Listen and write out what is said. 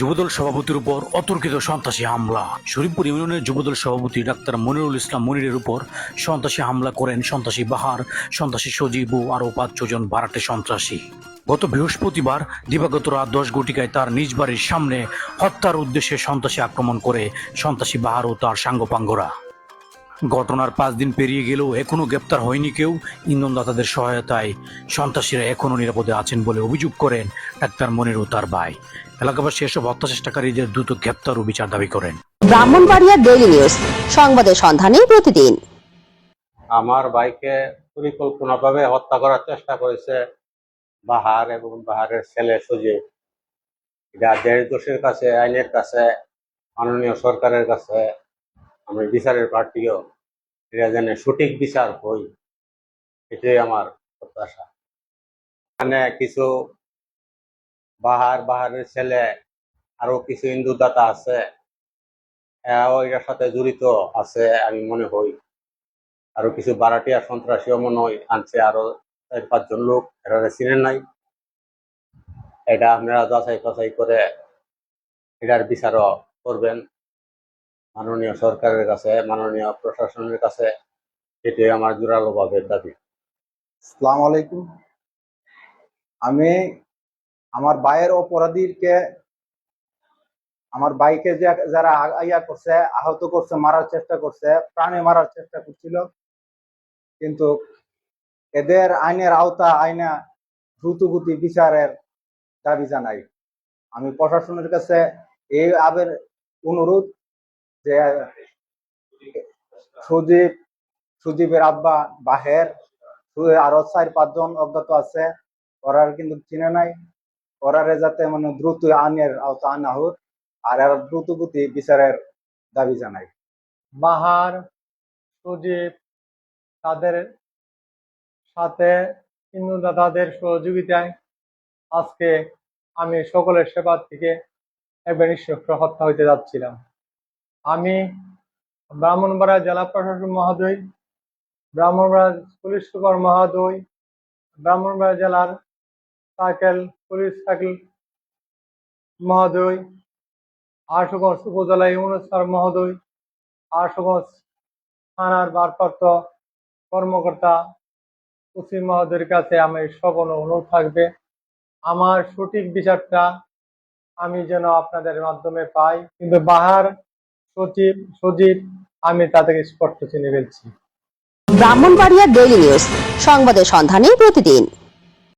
যুবদল সভাপতির উপর অতর্কিত সন্ত্রাসী হামলা। শরীফপুর ইউনিয়নের যুবদল সভাপতি ডাক্তার মনিরুল ইসলাম মনিরের উপর সন্ত্রাসী হামলা করেন সন্ত্রাসী বাহার, সন্ত্রাসী সজীব ও আরও পাঁচ জন বারাটে সন্ত্রাসী। গত বৃহস্পতিবার দিবাগত রাত দশ ঘটিকায় তার নিজ বাড়ির সামনে হত্যার উদ্দেশ্যে সন্ত্রাসী আক্রমণ করে সন্ত্রাসী বাহার ও তার সাঙ্গপাঙ্গরা। ঘটনার পাঁচ দিন পেরিয়ে গেলেও এখনও গ্রেপ্তার হয়নি কেউ। ইন্ধনদাতাদের সহায়তায় সন্ত্রাসীরা এখনও নিরাপদে আছেন বলে অভিযোগ করেন ডাক্তার মনির ও তার ভাই। এলাকাবাসী এসব হত্যা চেষ্টাকারীদের দ্রুত গ্রেপ্তার ও বিচার দাবি করেন। ব্রাহ্মণবাড়িয়া ডেইলি নিউজ সংবাদের সন্ধানে প্রতিদিন। আমার ভাইকে পরিকল্পনাভাবে হত্যা করার চেষ্টা করেছে বাহার এবং বাহারের ছেলে সুজিব। এটা দেশ দোষের কাছে আইনের কাছে মাননীয় সরকারের কাছে আমি বিচারের প্রার্থীও। এটা যেন সঠিক বিচার হই, এটাই আমার প্রত্যাশা। এখানে কিছু বাহার, বাহারের ছেলে আরও কিছু হিন্দু দাতা আছে এটার সাথে জড়িত আছে আমি মনে হই। আরও কিছু বারাটিয়া সন্ত্রাসীও মনে হয় আনছে আরও চার পাঁচজন লোক এরা চিনেন নাই। এটা আপনারা যাচাই বাছাই করে এটার বিচারও করবেন। মাননীয় সরকারের কাছে, মাননীয় প্রশাসনের কাছে এটাই আমার জোরালো ভাবে দাবি। আসসালামু আলাইকুম। আমি আমার ভাইয়ের অপরাধীকে, আমার ভাইকে যে যারা ইয়া করছে, আহত করছে, মারার চেষ্টা করছে, প্রাণে মারার চেষ্টা করছিল, কিন্তু এদের আইনের আওতা আইনা দ্রুতগতি বিচারের দাবি জানাই। আমি প্রশাসনের কাছে এই আবের অনুরোধ যে, সুদীপ, সুদীপের আব্বা বাহের আরও চার, পাঁচজন অজ্ঞাত আছে। কিন্তু চিনে নাই। ওরারে যাতে মানে দ্রুত আইনের আওতা আনা হোক। আর দ্রুত গতি বিচারের দাবি জানাই বাহার সুজিব তাদের সাথে হিন্দু দাদাদের সহযোগিতায় আজকে আমি সকলের সেবা থেকে একবার নিঃশস্ত্র হত্যা হইতে যাচ্ছিলাম। আমি ব্রাহ্মণবাড়া জেলা প্রশাসন মহোদয়, ব্রাহ্মণবাড়া পুলিশ সুপার মহোদয়, ব্রাহ্মণবাড়া জেলার সাইকেল পুলিশ সাইকেল মহোদয়, আশুগঞ্জ উপজেলা ইউনুস স্যার মহোদয়, আশুগঞ্জ থানার ভারপ্রাপ্ত কর্মকর্তা ওসি মহোদয়ের কাছে আমি সকল অনুরোধ থাকবে। আমার সঠিক বিচারটা আমি যেন আপনাদের মাধ্যমে পাই। কিন্তু বাহার সচিব সজীব আমি তাদেরকে স্পষ্ট চিনে ফেলছি। ব্রাহ্মণবাড়িয়া ডেইলি নিউজ সংবাদের সন্ধানে প্রতিদিন।